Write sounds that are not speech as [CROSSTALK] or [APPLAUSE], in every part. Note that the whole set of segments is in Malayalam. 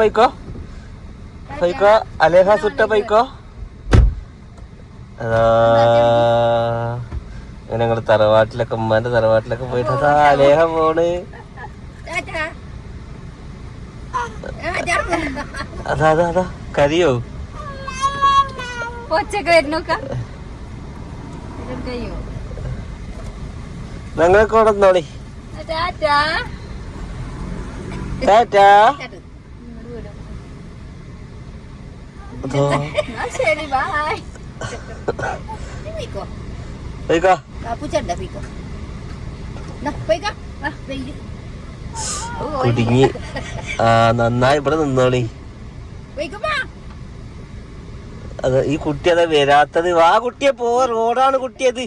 പോയിക്കോ ബൈക്കോ അലേഹ സുട്ട ബൈക്കോ അതാ. അങ്ങനെ ഞങ്ങൾ തറവാട്ടിലൊക്കെ ഉമ്മാന്റെ തറവാട്ടിലൊക്കെ പോയിട്ട് അതാ അലേഹ പോണ്. അതാ അതാ അതാ. കരിയോ? ഞങ്ങളൊക്കെ ഇവിടെ നോളി ടാറ്റാ. ടാറ്റാ ഇങ്ങോട്ട് വിടും. അതോ? ആ, ശരി ബൈ പോയിക്കോ. പൂച്ചണ്ട ആ, കുടുങ്ങി. ആ നന്നായി ഇവിടെ നിന്നോളി. അത് ഈ കുട്ടി അതാ വരാത്തത്. വാ കുട്ടിയെ പോ. റോഡാണ് കുട്ടിയത്.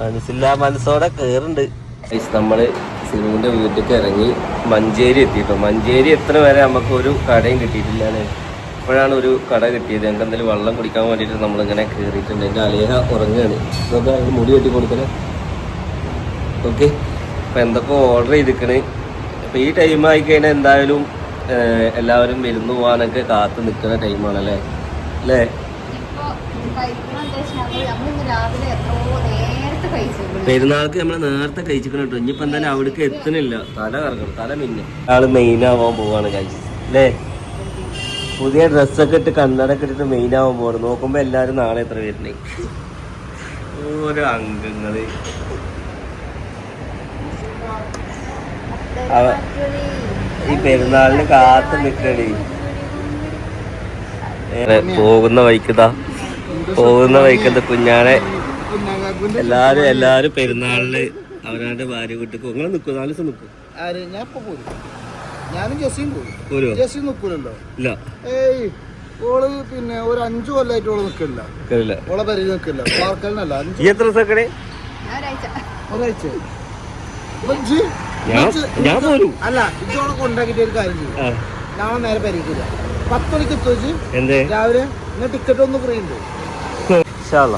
മനസ്സില്ലാ മനസ്സോടെ കേറുണ്ട് നമ്മൾ സിനുവിന്റെ വീട്ടിലേക്ക് ഇറങ്ങി മഞ്ചേരി എത്തിട്ടോ മഞ്ചേരി എത്ര വരെ നമുക്ക് ഒരു കടയും കിട്ടിയിട്ടില്ല ഇപ്പോഴാണ് ഒരു കട കിട്ടിയത്. ഞങ്ങൾക്ക് എന്തെങ്കിലും വെള്ളം കുടിക്കാൻ വേണ്ടിയിട്ട് നമ്മളിങ്ങനെ കയറിയിട്ടുണ്ട് എന്റെ അലേഹ ഉറങ്ങുകയാണ് ഇതൊക്കെ അതിന് മുടി കെട്ടി കൊടുക്കണേ. ഓക്കെ. അപ്പം എന്തൊക്കെ ഓർഡർ ചെയ്തിരിക്കണേ? അപ്പോൾ ഈ ടൈം ആയി കഴിഞ്ഞാൽ എന്തായാലും എല്ലാവരും വിരുന്ന് പോകാനൊക്കെ കാത്തു നിൽക്കുന്ന ടൈമാണല്ലേ അല്ലേ? പെരുന്നാൾക്ക് നമ്മൾ നേരത്തെ കഴിച്ചിക്കണം കേട്ടോ. ഇനിയിപ്പോ എന്തായാലും അവിടേക്ക് എത്തണില്ല തല കറങ്ങണം. തല മിന്നെ ആൾ മെയിൻ ആവാൻ പോവാണ് കഴിച്ച് അല്ലേ പുതിയ ഡ്രസ്സൊക്കെ ഇട്ട് കണ്ണടൊക്കെ ഇട്ടിട്ട് മെയിൻ ആവാൻ പോവാണ്. നോക്കുമ്പോ എല്ലാരും നാളെ എത്ര വരുന്നേ? ഓരോ അംഗങ്ങൾ. ഈ പെരുന്നാളിന് കാത്തു നിൽക്കണേ പോകുന്ന വഴിക്കതാ പോകുന്ന വഴിക്കത്തെ കുഞ്ഞാനെ എല്ലാരും എല്ലാരും പെരുന്നാളിൽ അവനാന്റെ ഭാര്യ വീട്ടിൽ നിങ്ങൾ നിൽക്കും നാല് ദിവസം നിൽക്കും ഞാൻ ഇപ്പൊ പോരും. ഞാനും ജെസ്സിയും ജെസ്സി ഇല്ല. ഏയ് ഓൾ പിന്നെ ഒരു അഞ്ചു കൊല്ലായിട്ട് ഓൾ നിക്കില്ല കേറില്ല ഓളെ പരിധി നിക്കില്ല പാർക്കലിനല്ല എത്ര ഒരാഴ്ച ഞാൻ പോരും. അല്ല ഇജോളെ കൊണ്ടാക്കിട്ട് ഒരു കാര്യം ചെയ്യും. നാളെ നേരെ പരിഹരിക്കില്ല പത്ത് മണിക്ക് എത്തുവച്ച് എന്തേ? രാവിലെ? ടിക്കറ്റ് ഒന്ന് ഫ്രീ ഉണ്ട്. ഇൻഷാല്ല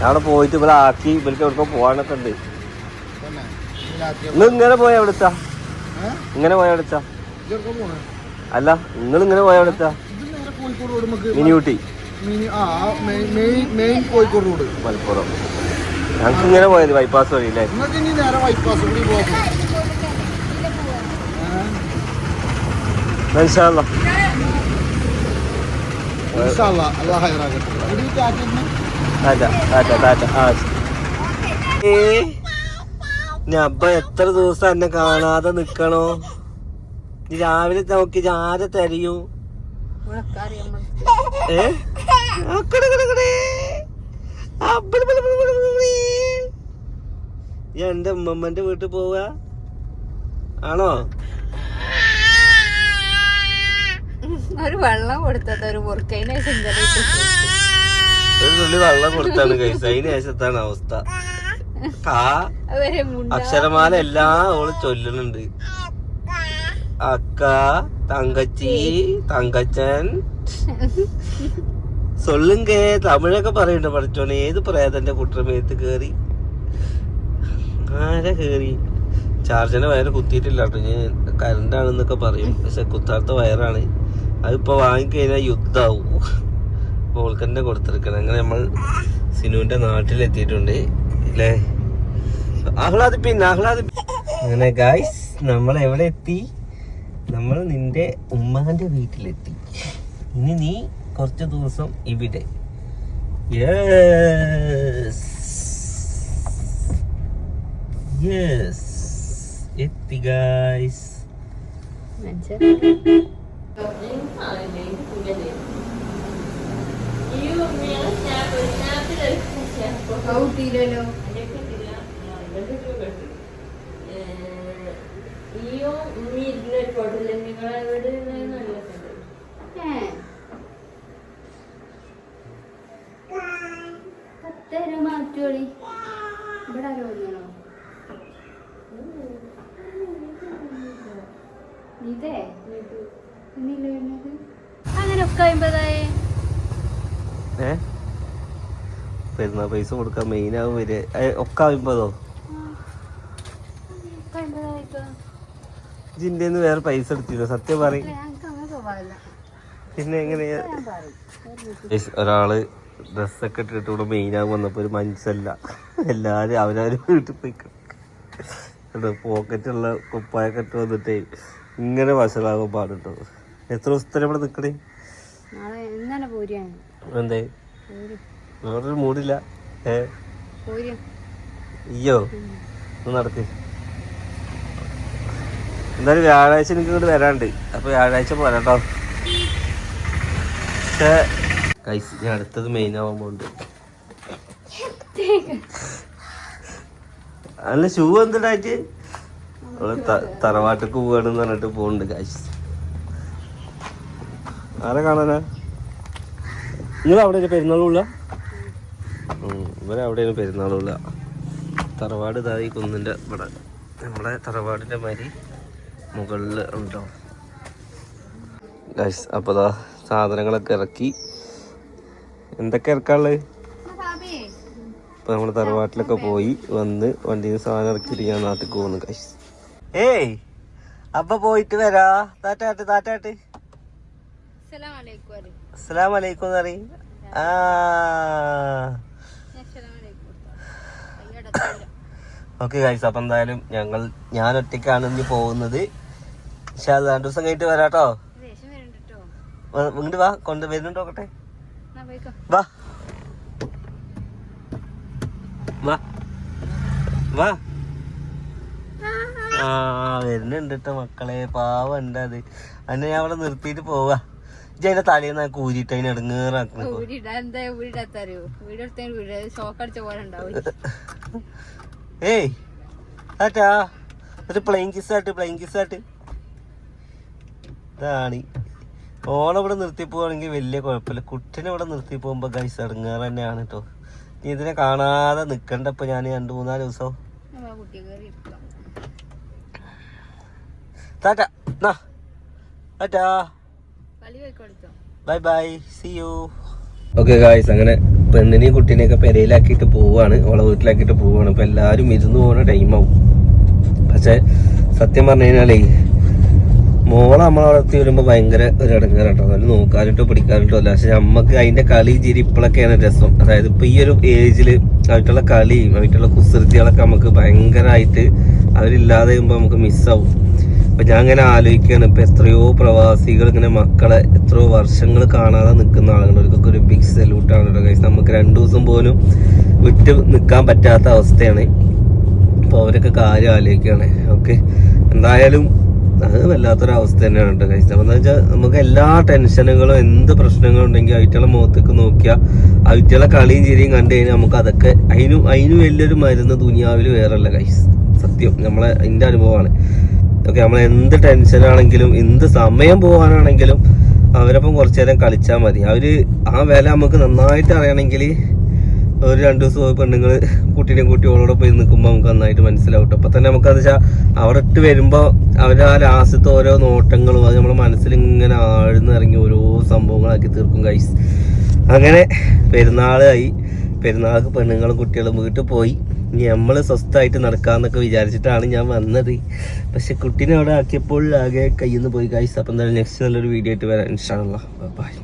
അവിടെ പോയിട്ട് ഇവിടെ ആക്കി ഇവർക്ക് എവിടെ പോകാനൊക്കെ ഉണ്ട് നിങ്ങൾ ഇങ്ങനെ പോയ എവിടുത്താ ഇങ്ങനെ പോയ എവിടുത്താ അല്ല നിങ്ങൾ ഇങ്ങനെ പോയ എവിടുത്താ ഇത് നേരെ കോഴിക്കോട് റോഡ് നമുക്ക് മിനി ഊട്ടി മിനി ആ മെയിൻ കോഴിക്കോട് റോഡ് മലപ്പുറം ഞങ്ങൾക്ക് ഇങ്ങനെ പോയത് ബൈപ്പാസ് വഴി അല്ലേ നിങ്ങൾക്ക് ഞാൻ എത്ര ദിവസം എന്നെ കാണാതെ നിക്കണോ? രാവിലെ നോക്കി ആരെ തരയൂ? എന്റെ ഉമ്മമ്മന്റെ വീട്ടിൽ പോവുക ആണോ? ഒരു വെള്ളം കൊടുത്തത് ഒരു മുറുക്കൈനെ ഒരു തുള്ളി വെള്ളം കൊടുത്താണ് കൈസ് അതിന് ശേഷത്താണ് അവസ്ഥ. കാ അക്ഷരമാല എല്ലാം ഓൾ ചൊല്ലുന്നുണ്ട്. അക്ക തങ്കച്ചി തങ്കച്ചൻ. സൊല്ലുങ്കേ തമിഴൊക്കെ പറയുന്നുണ്ട് പഠിച്ചോണ് ഏത് പ്രേതന്റെ കുട്ടമേത്ത് കേറി? ആരാ കേറി? ചാർജറിന്റെ വയറ് കുത്തിയിട്ടില്ല കേട്ടോ. ഞാൻ കരണ്ടാണെന്നൊക്കെ പറയും. പക്ഷെ കുത്താത്ത വയറാണ്. അതിപ്പോ വാങ്ങിക്കഴിഞ്ഞാൽ യുദ്ധമാവും അപ്പോൾ ഓൾക്കന്നെ കൊടുത്തിരിക്കണം. അങ്ങനെ നമ്മൾ സിനുവിന്റെ നാട്ടിലെത്തിയിട്ടുണ്ട്. അല്ലേ ആഹ്ലാദ് പിന്നെ ആഹ്ലാദ് അങ്ങനെ ഗായ്സ് നമ്മൾ എവിടെ എത്തി? നമ്മൾ നിന്റെ ഉമ്മാന്റെ വീട്ടിലെത്തി. ഇനി നീ കുറച്ച് ദിവസം ഇവിടെ. യെസ് എത്തി ഗായ്സ് ഔട്ടിയില്ലല്ലോ മാറ്റോളി. ഇവിടെ ആരോ വന്നോ ഇതേ? അങ്ങനെ ഒക്കെ അമ്പതായേ ഏ? പെരുന്നാൾ പൈസ കൊടുക്കാൻ മെയിൻ ആവും വരെ ഒക്കെ അമ്പതോ ജിന്റെ വേറെ പൈസ എടുത്തില്ല. സത്യം പറയും. സ്വഭാവമില്ല. പിന്നെ എങ്ങനെയാ ഒരാൾ ഡ്രസ്സൊക്കെ ഇട്ടിട്ട് ഇവിടെ മെയിനാಗಿ വന്നപ്പോ ഒരു മനുഷ്യല്ല എല്ലാരും അവരാരും വീട്ടിൽ പോയി പോക്കറ്റുള്ള കുപ്പായൊക്കെ ഇട്ട് വന്നിട്ടേ ഇങ്ങനെ വശലാകാൻ പാടുണ്ടോ? എത്ര ദിവസത്തിന് ഇവിടെ പൂരിയാണ്. എന്തേ? വേറൊരു മൂടില്ല. ഏ? അയ്യോ നടത്തി നടക്ക്. എന്തായാലും വ്യാഴാഴ്ച എനിക്ക് ഇങ്ങോട്ട് വരാണ്ട്. അപ്പൊ വ്യാഴാഴ്ച പോരാട്ടോ പക്ഷേ കൈസ് ഞാൻ അടുത്തത് മെയിൻ ആവാൻ പോകുന്നുണ്ട് അല്ല ഷൂ എന്തിനായിട്ട് പോവാണ് തറവാട്ടിക്ക് പോവാണെന്ന് പറഞ്ഞിട്ട് പോകുന്നുണ്ട് കാശ് ആരെ കാണാനാ? നിങ്ങൾ അവിടെ പെരുന്നാളുള്ള ഇവരെ അവിടെയാണ് പെരുന്നാളുള്ള. തറവാട് ഇതാ ഈ കുന്നിന്റെ ഇവിടെ. നമ്മളെ തറവാടിന്റെ മാതിരി മുകളിൽ ഉണ്ടോ? ഗൈസ് അപ്പോൾ ദാ സാധനങ്ങളൊക്കെ ഇറക്കി. എന്തൊക്കെ ഇറക്കാനുള്ളത് ഇപ്പൊ നമ്മൾ തറവാട്ടിലൊക്കെ പോയി വന്ന് വണ്ടിയിൽ നിന്ന് സാധനം ഇറക്കിയിട്ട് ഞാൻ നാട്ടിൽ പോകുന്നു കൈസ് ഏയ് അപ്പൊ പോയിട്ട് വരാ. താറ്റാട്ട് താറ്റാട്ട്. അസ്സലാമു അലൈക്കും പറയും. ആ. [COUGHS] ഓക്കെ ഗൈസ് അപ്പൊ എന്തായാലും ഞങ്ങൾ ഞാൻ ഒറ്റയ്ക്കാണ് ഇനി പോകുന്നത്. പക്ഷെ അത് രണ്ടു ദിവസം കഴിഞ്ഞിട്ട് വരാട്ടോ. ഇങ്ങോട്ട് വാ കൊണ്ട് വരുന്നുണ്ട് നോക്കട്ടെ? വാ. വാ. വാ. ആ വരുന്നുണ്ട് കേട്ടോ മക്കളെ. പാവണ്ട് അത്? അതിനെ ഞാൻ അവിടെ നിർത്തിയിട്ട് പോവാ. ഇജ്ജ് അതിന്റെ തലേന്ന് കൂരിട്ട് അതിന് ഇടങ്ങേറാക്കണ ഏയ് ആറ്റാ ഒരു പ്ലെയിൻ കിസ് ആട്ട് പ്ലെയിൻ കിസ് ഇതാണ്. ഓണം ഇവിടെ നിർത്തി പോവാണെങ്കിൽ വലിയ കുഴപ്പമില്ല. കുട്ടീനെ ഇവിടെ നിർത്തി പോകുമ്പോ ഗൈസ് ഇടങ്ങേറ് തന്നെയാണ് കേട്ടോ നീ ഇതിനെ കാണാതെ നിൽക്കണ്ടപ്പോൾ ഇപ്പൊ ഞാൻ രണ്ടു മൂന്നാൽ ദിവസം. Tata tata. Bye bye see you okay guys അങ്ങനെ പെണ്ണിനെയും കുട്ടീനെയൊക്കെ പെരയിലാക്കിയിട്ട് പോവാണ്. അവളെ വീട്ടിലാക്കിയിട്ട് പോവാണ്. ഇപ്പൊ എല്ലാരും ഇരുന്ന് പോകുന്ന ടൈമാവും പക്ഷേ സത്യം പറഞ്ഞു കഴിഞ്ഞാലേ മോളെ നമ്മൾ വളർത്തി വരുമ്പോ ഭയങ്കര ഒരു ഇടങ്ങേറാട്ടോ അതായത് നോക്കാനിട്ടോ പിടിക്കാനിട്ടോ അല്ല. പക്ഷെ നമ്മക്ക് അതിന്റെ കളി ചിരി ഇപ്പോഴൊക്കെയാണ് രസം. അതായത് ഇപ്പൊ ഈ ഒരു ഏജിൽ ആയിട്ടുള്ള കളിയും ആയിട്ടുള്ള കുസൃതികളൊക്കെ നമുക്ക് ഭയങ്കരമായിട്ട് അവരില്ലാതെ വരുമ്പോ നമുക്ക് മിസ്സാവും അപ്പൊ ഞാൻ ഇങ്ങനെ ആലോചിക്കുകയാണ്. ഇപ്പൊ എത്രയോ പ്രവാസികൾ ഇങ്ങനെ മക്കളെ എത്രയോ വർഷങ്ങൾ കാണാതെ നിൽക്കുന്ന ആളുകൾ അവർക്കൊക്കെ ഒരു ബിഗ് സല്യൂട്ടാണ് കേട്ടോ guys. നമുക്ക് രണ്ടു ദിവസം പോലും വിട്ട് നിൽക്കാൻ പറ്റാത്ത അവസ്ഥയാണ്. അപ്പോൾ അവരൊക്കെ കാര്യം ആലോചിക്കുകയാണ്. ഓക്കെ. എന്തായാലും അത് വല്ലാത്തൊരു അവസ്ഥ തന്നെയാണ് കേട്ടോ കഴിച്ചത് എന്താ വെച്ചാൽ നമുക്ക് എല്ലാ ടെൻഷനുകളും എന്ത് പ്രശ്നങ്ങളും ഉണ്ടെങ്കിൽ അവറ്റുള്ള മുഖത്തേക്ക് നോക്കിയാൽ അവറ്റുള്ള കളിയും ചിരിയും കണ്ടു കഴിഞ്ഞാൽ നമുക്ക് അതൊക്കെ അതിനും അതിന് വലിയൊരു മരുന്ന് ദുനിയാവിൽ വേറല്ല കൈസ് സത്യം. നമ്മളെ എന്റെ അനുഭവമാണ്. ഓക്കെ നമ്മൾ എന്ത് ടെൻഷനാണെങ്കിലും എന്ത് സമയം പോകാനാണെങ്കിലും അവരൊപ്പം കുറച്ചു നേരം കളിച്ചാൽ മതി. അവർ ആ വില നമുക്ക് നന്നായിട്ട് അറിയണമെങ്കിൽ ഒരു രണ്ട് ദിവസം പെണ്ണുങ്ങൾ കുട്ടീനെയും കുട്ടി ഓളോടെ പോയി നിൽക്കുമ്പോൾ നമുക്ക് നന്നായിട്ട് മനസ്സിലാവും അപ്പം തന്നെ നമുക്കത് വെച്ചാൽ അവിടെ വരുമ്പോൾ അവരുടെ ആ ലാസ്റ്റത്തെ ഓരോ നോട്ടങ്ങളും അത് നമ്മുടെ മനസ്സിൽ ഇങ്ങനെ ആഴ്ന്നിറങ്ങി ഓരോ സംഭവങ്ങളാക്കി തീർക്കും കൈസ് അങ്ങനെ പെരുന്നാളായി. പെരുന്നാൾക്ക് പെണ്ണുങ്ങളും കുട്ടികളും വീട്ടിൽ പോയി. ഇനി നമ്മൾ സ്വസ്ഥമായിട്ട് നടക്കാമെന്നൊക്കെ വിചാരിച്ചിട്ടാണ് ഞാൻ വന്നത്. പക്ഷെ കുട്ടീനെ അവിടെ ആക്കിയപ്പോൾ ആകെ കയ്യിൽ നിന്ന് പോയി അപ്പം എന്തായാലും നെക്സ്റ്റ് നല്ലൊരു വീഡിയോ ആയിട്ട് വരാൻ ഇഷ്ടമാണല്ലോ ബൈ